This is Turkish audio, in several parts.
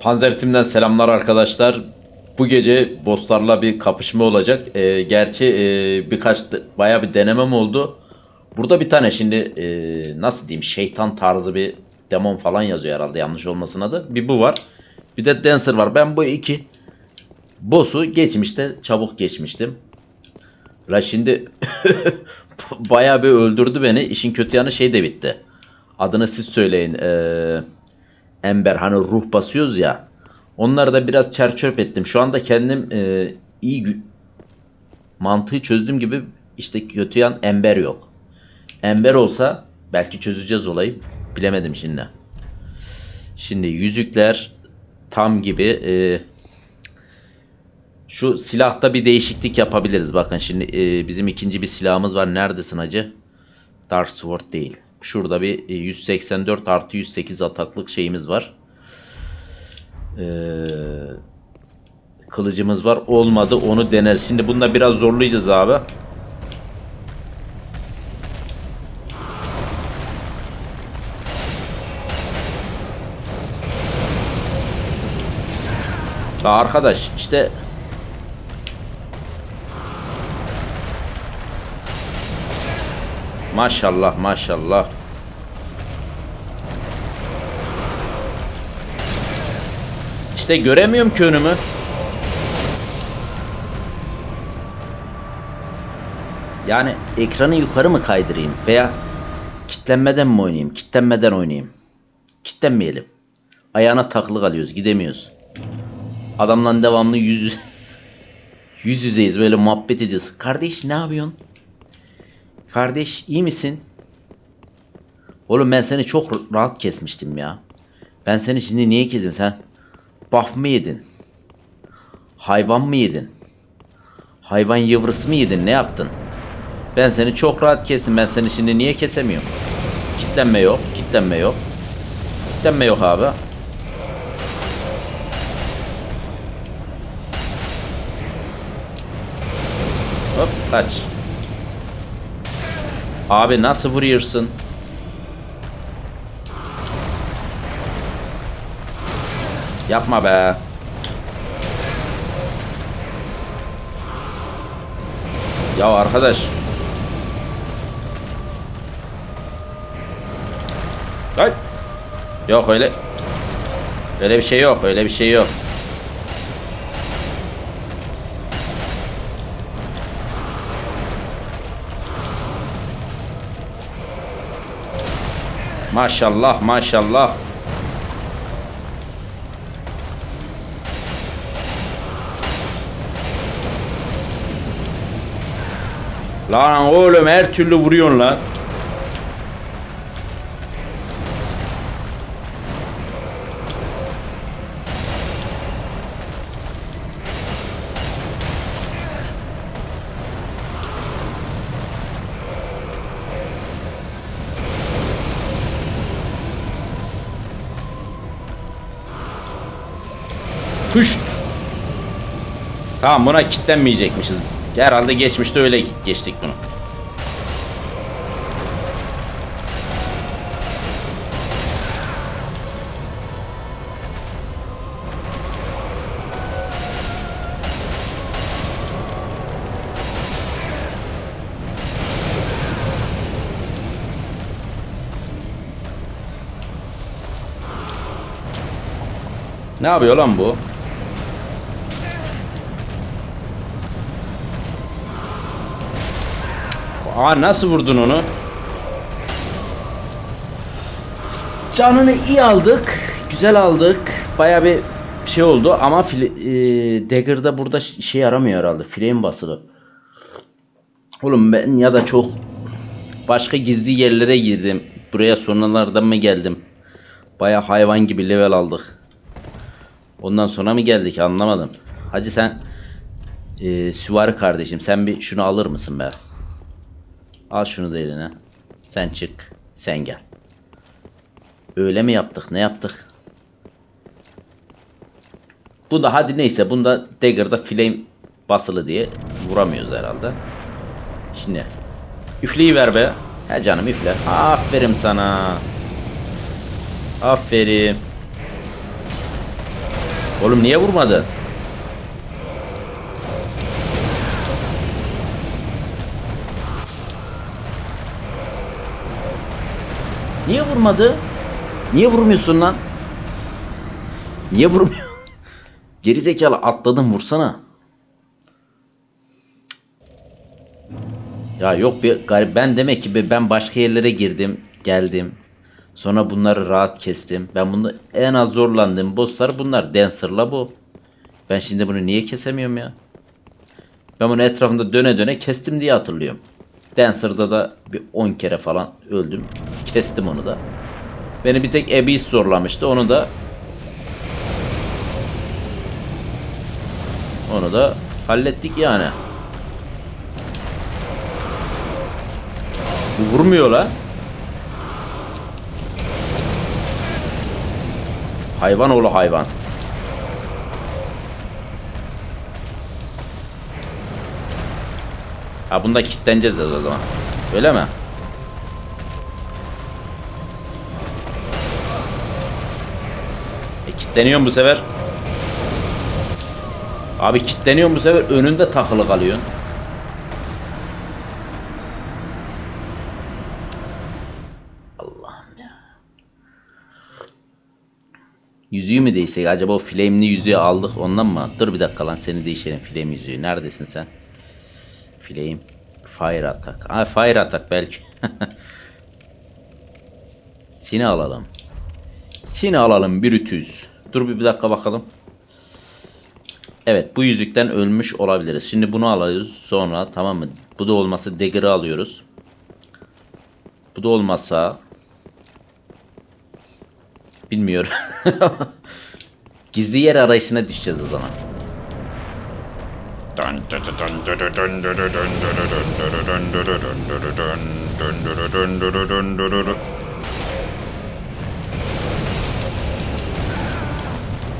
Panzer Tim'den selamlar arkadaşlar. Bu gece bosslarla bir kapışma olacak. Ee, gerçi e, birkaç bayağı bir denemem oldu. Burada bir tane şimdi e, nasıl diyeyim şeytan tarzı bir demon falan yazıyor herhalde yanlış olmasın adı. Bir bu var. Bir de Dancer var. Ben bu iki boss'u geçmişte çabuk geçmiştim. La şimdi bayağı bir öldürdü beni. İşin kötü yanı şey de bitti. Adını siz söyleyin. Eee Ember hani ruh basıyoruz ya. Onları da biraz çerçöp ettim. Şu anda kendim e, iyi mantığı çözdüğüm gibi işte kötü yan Ember yok. Ember olsa belki çözeceğiz olayı. Bilemedim şimdi. Şimdi yüzükler tam gibi e, şu silahta bir değişiklik yapabiliriz. Bakın şimdi e, bizim ikinci bir silahımız var. Neredesin hacı? Dark Sword değil. Şurada bir e, 184 artı 108 ataklık şeyimiz var. Ee, kılıcımız var. Olmadı onu dener. Şimdi bunda biraz zorlayacağız abi. Ya arkadaş işte Maşallah maşallah. İşte göremiyorum ki önümü. Yani ekranı yukarı mı kaydırayım veya kitlenmeden mi oynayayım? Kitlenmeden oynayayım. Kitlenmeyelim. Ayağına takılı kalıyoruz, gidemiyoruz. Adamla devamlı yüz yüz yüzeyiz böyle muhabbet ediyoruz. Kardeş ne yapıyorsun? Kardeş iyi misin? Oğlum ben seni çok rahat kesmiştim ya. Ben seni şimdi niye kestim sen? Baf mı yedin? Hayvan mı yedin? Hayvan yıvrısı mı yedin? Ne yaptın? Ben seni çok rahat kestim. Ben seni şimdi niye kesemiyorum? Kitlenme yok. Kitlenme yok. Kitlenme yok abi. Hop kaç. Abi nasıl vuruyorsun? Yapma be. Ya arkadaş. Ay. Yok öyle. Öyle bir şey yok. Öyle bir şey yok. Maşallah maşallah. Lan oğlum her türlü vuruyorsun lan. Püşt. Tamam buna kitlenmeyecekmişiz. Herhalde geçmişte öyle geçtik bunu. Ne yapıyor lan bu? Aa nasıl vurdun onu? Canını iyi aldık. Güzel aldık. Baya bir şey oldu ama file, e, Dagger'da burada ş- şey aramıyor herhalde. Flame basılı. Oğlum ben ya da çok başka gizli yerlere girdim. Buraya sonralardan mı geldim? Baya hayvan gibi level aldık. Ondan sonra mı geldik anlamadım. Hacı sen e, süvari kardeşim sen bir şunu alır mısın be? Al şunu da eline. Sen çık. Sen gel. Öyle mi yaptık? Ne yaptık? Bu da hadi neyse. Bunda Dagger'da flame basılı diye vuramıyoruz herhalde. Şimdi üfleyi ver be. He canım üfle. Aferin sana. Aferin. Oğlum niye vurmadı? Niye vurmadı? Niye vurmuyorsun lan? Niye vurmuyor? Geri zekalı atladın vursana. Ya yok bir garip. Ben demek ki ben başka yerlere girdim, geldim. Sonra bunları rahat kestim. Ben bunu en az zorlandığım bosslar bunlar. Dancer'la bu. Ben şimdi bunu niye kesemiyorum ya? Ben bunu etrafında döne döne kestim diye hatırlıyorum. Dancer'da da bir 10 kere falan öldüm. Kestim onu da. Beni bir tek Abyss zorlamıştı. Onu da onu da hallettik yani. Bu vurmuyor la. Hayvan oğlu hayvan. Ha bunda kilitleneceğiz o zaman. Öyle mi? E kilitleniyorum bu sefer. Abi kilitleniyorum bu sefer önünde takılı kalıyorsun. Allah'ım ya. Yüzüğü mü değişsek? Acaba o flame'li yüzüğü aldık ondan mı? Dur bir dakika lan seni değişelim flame yüzüğü. Neredesin sen? Flame. Fire attack. Ha fire attack belki. Seni alalım. Seni alalım Brutus. Dur bir, bir dakika bakalım. Evet bu yüzükten ölmüş olabiliriz. Şimdi bunu alıyoruz sonra tamam mı? Bu da olmasa Dagger'ı alıyoruz. Bu da olmazsa bilmiyorum. Gizli yer arayışına düşeceğiz o zaman.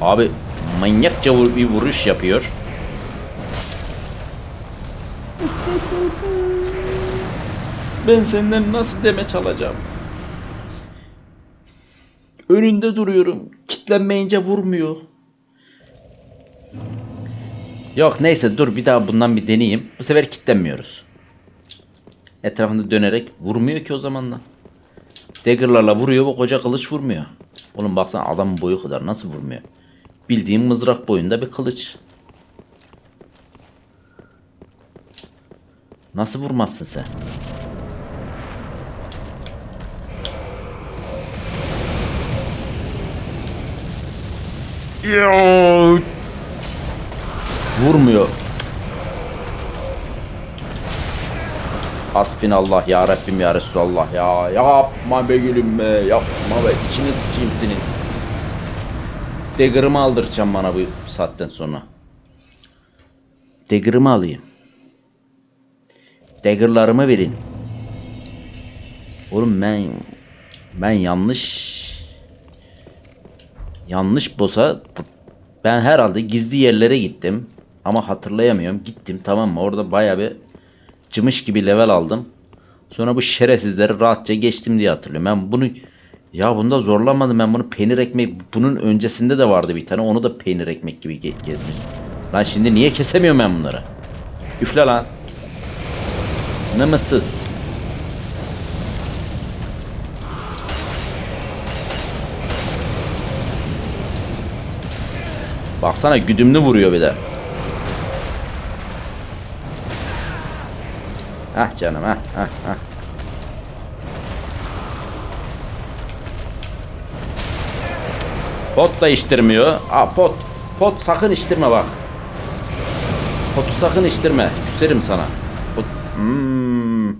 Abi manyakça bir vuruş yapıyor. Ben senden nasıl deme çalacağım? Önünde duruyorum. Kitlenmeyince vurmuyor. Yok neyse dur bir daha bundan bir deneyeyim. Bu sefer kitlenmiyoruz. Etrafında dönerek vurmuyor ki o zamanla. Dagger'larla vuruyor bu koca kılıç vurmuyor. Oğlum baksana adamın boyu kadar nasıl vurmuyor? Bildiğim mızrak boyunda bir kılıç. Nasıl vurmazsın sen? Ya. Vurmuyor. Hasbinallah ya Rabbim ya Resulallah ya. Yapma be gülüm be. Yapma be. İçini tutayım senin. Dagger'ımı aldıracağım bana bu saatten sonra. Dagger'ımı alayım. Dagger'larımı verin. Oğlum ben ben yanlış yanlış bosa ben herhalde gizli yerlere gittim ama hatırlayamıyorum. Gittim tamam mı? Orada bayağı bir cımış gibi level aldım. Sonra bu şerefsizleri rahatça geçtim diye hatırlıyorum. Ben bunu ya bunda zorlamadım ben bunu peynir ekmek bunun öncesinde de vardı bir tane onu da peynir ekmek gibi ge- gezmiş. Lan şimdi niye kesemiyorum ben bunları? Üfle lan. Nımısız. Baksana güdümlü vuruyor bir de. Hah canım hah hah hah. Pot da iştirmiyor. Aa pot. Pot sakın iştirme bak. Potu sakın iştirme. Küserim sana. Pot, Hmm.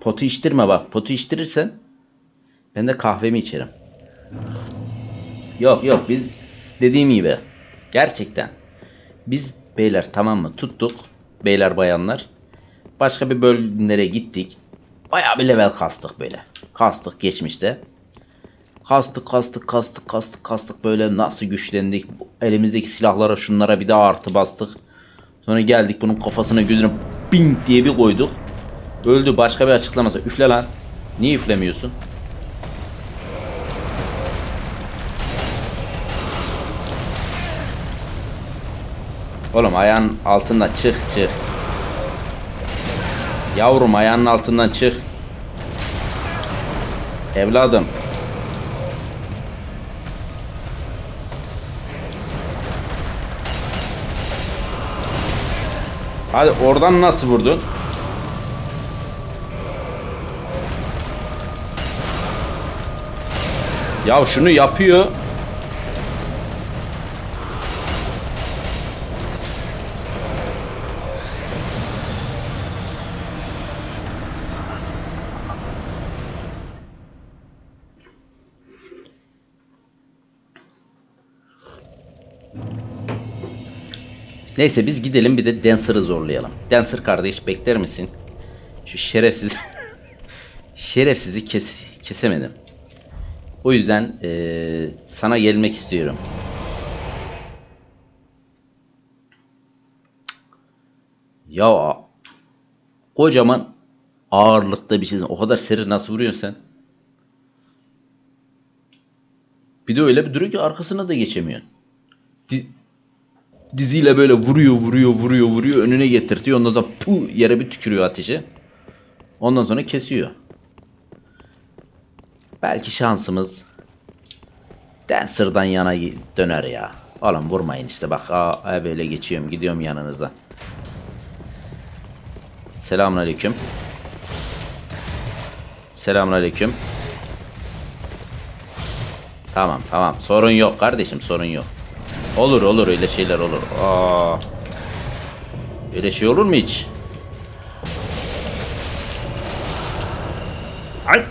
Potu iştirme bak. Potu iştirirsen ben de kahvemi içerim. Yok yok biz dediğim gibi gerçekten biz beyler tamam mı tuttuk beyler bayanlar başka bir bölümlere gittik. Bayağı bir level kastık böyle. Kastık geçmişte. Kastık kastık kastık kastık kastık böyle. Nasıl güçlendik? Elimizdeki silahlara şunlara bir daha artı bastık. Sonra geldik bunun kafasına gözüne bing diye bir koyduk. Öldü. Başka bir açıklaması. Üfle lan. Niye üflemiyorsun? Oğlum ayağın altından çık çık. Yavrum ayağının altından çık. Evladım. Hadi oradan nasıl vurdun? Ya şunu yapıyor. Neyse biz gidelim bir de Dancer'ı zorlayalım. Dancer kardeş bekler misin? Şu şerefsiz şerefsizi kes kesemedim. O yüzden eee, sana gelmek istiyorum. Ya kocaman ağırlıkta bir şeysin. O kadar seri nasıl vuruyorsun sen? Bir de öyle bir duruyor ki arkasına da geçemiyorsun. Diziyle böyle vuruyor vuruyor vuruyor vuruyor önüne getirtiyor. Ondan sonra pu yere bir tükürüyor ateşi. Ondan sonra kesiyor. Belki şansımız Dancer'dan yana döner ya. Oğlum vurmayın işte bak aa, böyle geçiyorum gidiyorum yanınıza. Selamünaleyküm. Selamünaleyküm. Tamam tamam sorun yok kardeşim sorun yok. Olur olur öyle şeyler olur. Aa. Öyle şey olur mu hiç? Ay.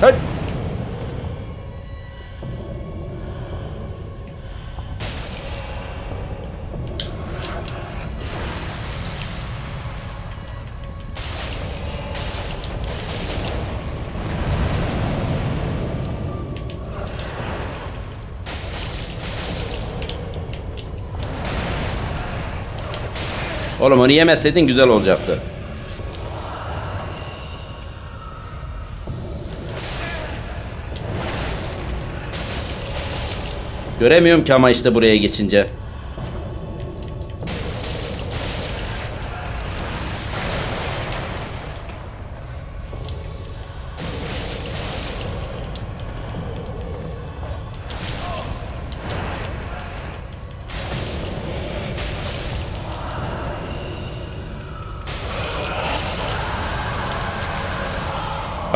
Hey. Oğlum onu yemeseydin güzel olacaktı. Göremiyorum ki ama işte buraya geçince.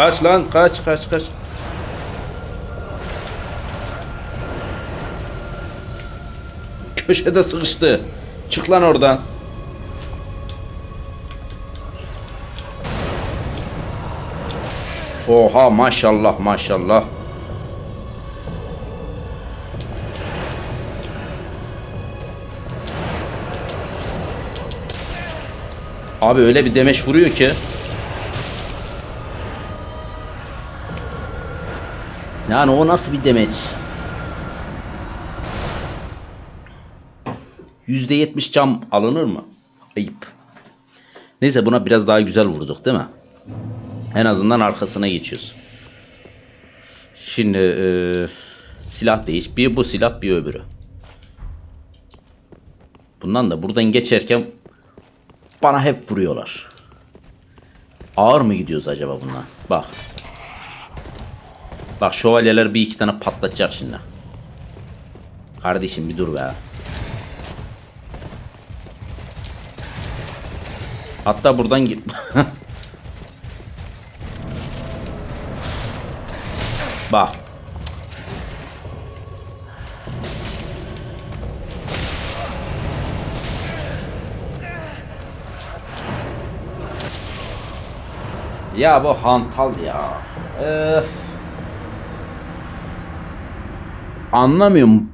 Kaç lan kaç kaç kaç. Köşede sıkıştı. Çık lan oradan. Oha maşallah maşallah. Abi öyle bir demeç vuruyor ki. Yani o nasıl bir demeç? %70 cam alınır mı? Ayıp. Neyse buna biraz daha güzel vurduk değil mi? En azından arkasına geçiyoruz. Şimdi eee, silah değiş. Bir bu silah bir öbürü. Bundan da buradan geçerken bana hep vuruyorlar. Ağır mı gidiyoruz acaba bundan? Bak. Bak şövalyeler bir iki tane patlatacak şimdi. Kardeşim bir dur be. Hatta buradan git. Bak. Ya bu hantal ya. Öf. Anlamıyorum.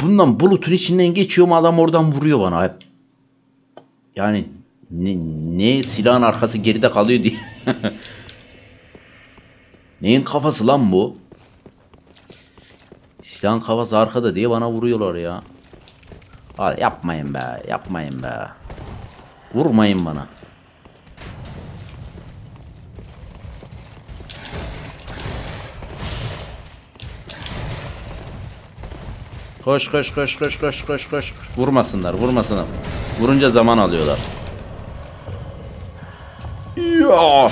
Bundan bulutun içinden geçiyorum adam oradan vuruyor bana. Yani ne, ne silahın arkası geride kalıyor diye. Neyin kafası lan bu? Silahın kafası arkada diye bana vuruyorlar ya. Hadi yapmayın be, yapmayın be. Vurmayın bana. Koş koş koş koş koş koş koş. Vurmasınlar vurmasınlar. Vurunca zaman alıyorlar. Ya.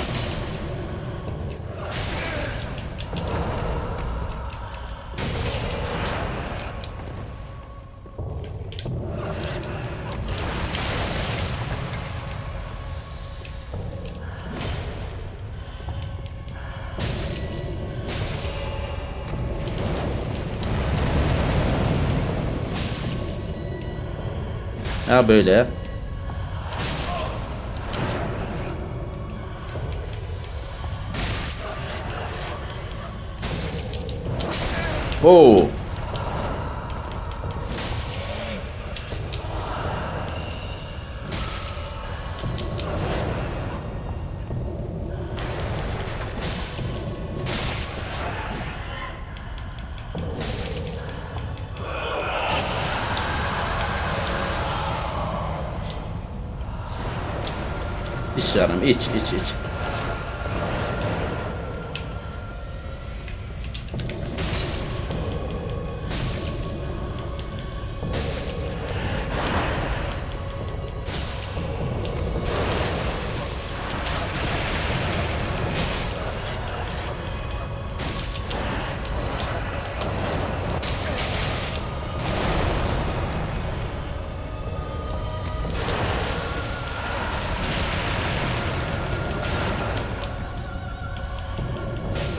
Ha böyle. Oo. İç canım iç iç iç.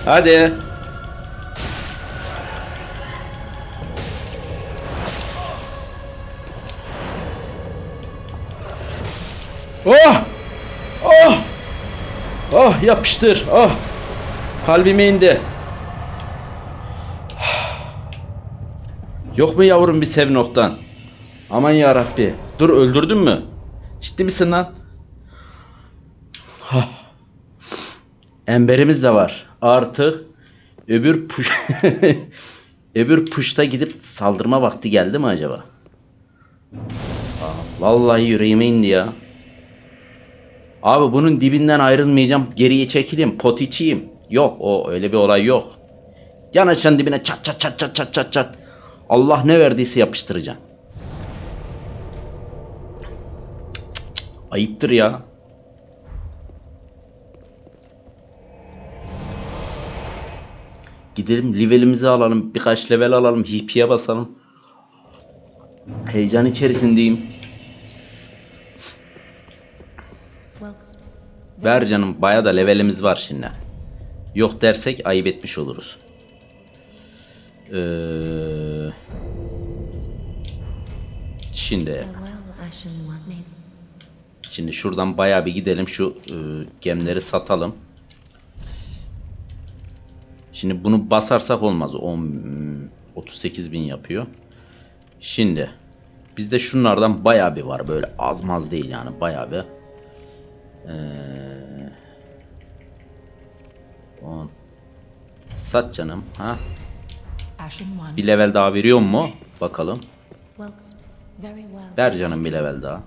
Hadi. Oh! Oh! Oh yapıştır. Oh! Kalbime indi. Yok mu yavrum bir sev noktan? Aman ya Rabbi. Dur öldürdün mü? Ciddi misin lan? Emberimiz de var. Artı öbür puş öbür puşta gidip saldırma vakti geldi mi acaba? Aa, vallahi yüreğime indi ya. Abi bunun dibinden ayrılmayacağım. Geriye çekileyim. Pot içeyim. Yok o öyle bir olay yok. Yanaşan dibine çat çat çat çat çat çat çat. Allah ne verdiyse yapıştıracağım. Ayıptır ya. Gidelim levelimizi alalım. Birkaç level alalım. HP'ye basalım. Heyecan içerisindeyim. Ver canım. Baya da levelimiz var şimdi. Yok dersek ayıp etmiş oluruz. Ee, şimdi. Şimdi şuradan bayağı bir gidelim şu e, gemleri satalım. Şimdi bunu basarsak olmaz. 10 38 bin yapıyor. Şimdi bizde şunlardan bayağı bir var. Böyle az maz değil yani bayağı bir. Ee, 10 Sat canım. Ha? Bir level daha veriyor mu? Bakalım. Ver canım bir level daha.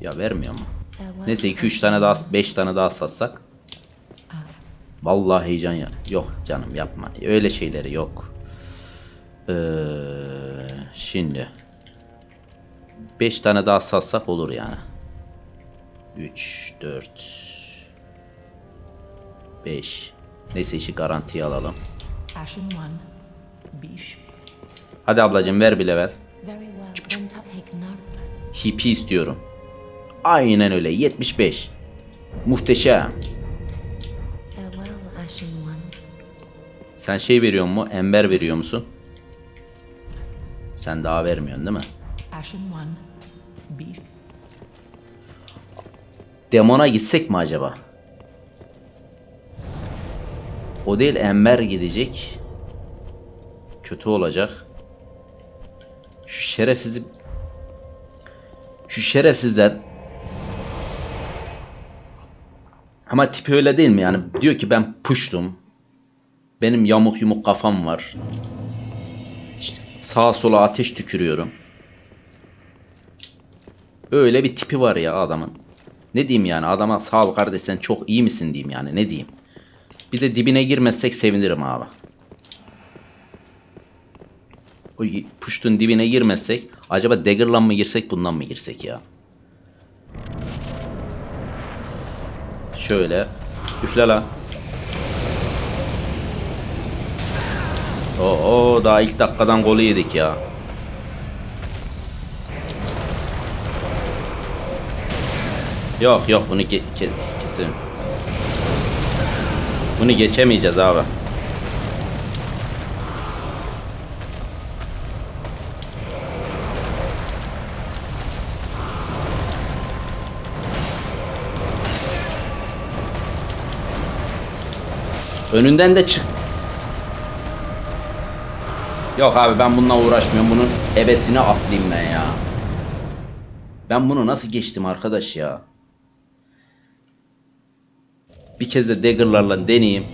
Ya vermiyor mu? Farewell, Neyse 2-3 Ashen tane daha One. 5 tane daha satsak. Vallahi heyecan ya. Yok canım yapma. Öyle şeyleri yok. Ee, şimdi 5 tane daha satsak olur yani. 3 4 5 Neyse işi garantiye alalım. Hadi ablacığım ver bir level. HP istiyorum. Aynen öyle 75. Muhteşem. Sen şey veriyor mu? Ember veriyor musun? Sen daha vermiyorsun değil mi? Demona gitsek mi acaba? O değil Ember gidecek. Kötü olacak. Şu şerefsizi şu şerefsizler ama tipi öyle değil mi yani diyor ki ben puştum benim yamuk yumuk kafam var işte sağa sola ateş tükürüyorum öyle bir tipi var ya adamın ne diyeyim yani adama sağ ol kardeş sen çok iyi misin diyeyim yani ne diyeyim bir de dibine girmezsek sevinirim abi o puştun dibine girmezsek acaba dagger'la mı girsek bundan mı girsek ya? Şöyle. Üfle lan. Oo daha ilk dakikadan golü yedik ya. Yok yok bunu ge- ke- kesin. Bunu geçemeyeceğiz abi. Önünden de çık. Yok abi ben bununla uğraşmıyorum. Bunun ebesine atlayayım ben ya. Ben bunu nasıl geçtim arkadaş ya? Bir kez de dagger'larla deneyeyim.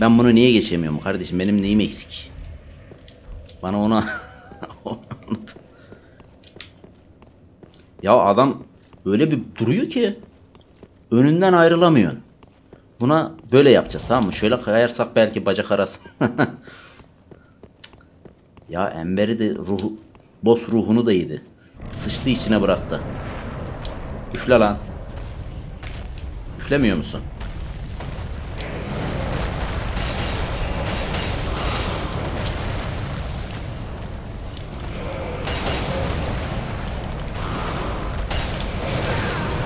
Ben bunu niye geçemiyorum kardeşim? Benim neyim eksik? Bana ona. Ya adam öyle bir duruyor ki önünden ayrılamıyorsun. Buna böyle yapacağız tamam mı? Şöyle kayarsak belki bacak arası. ya Ember'i de ruhu, boss ruhunu da yedi. Sıçtı içine bıraktı. Üfle lan. Üflemiyor musun?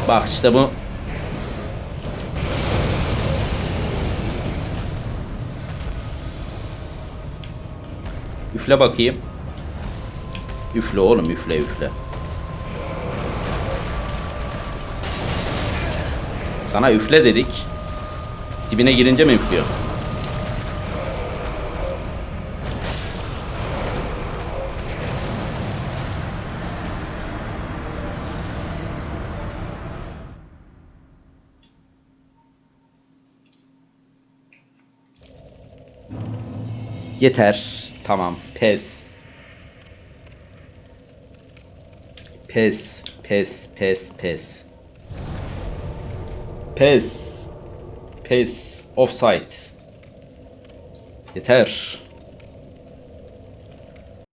Bak işte bu Üfle bakayım. Üfle oğlum üfle üfle. Sana üfle dedik. Dibine girince mi üflüyor? Yeter. Tamam. Pes. Pes. Pes. Pes. Pes. Pes. Pes. Offside. Yeter.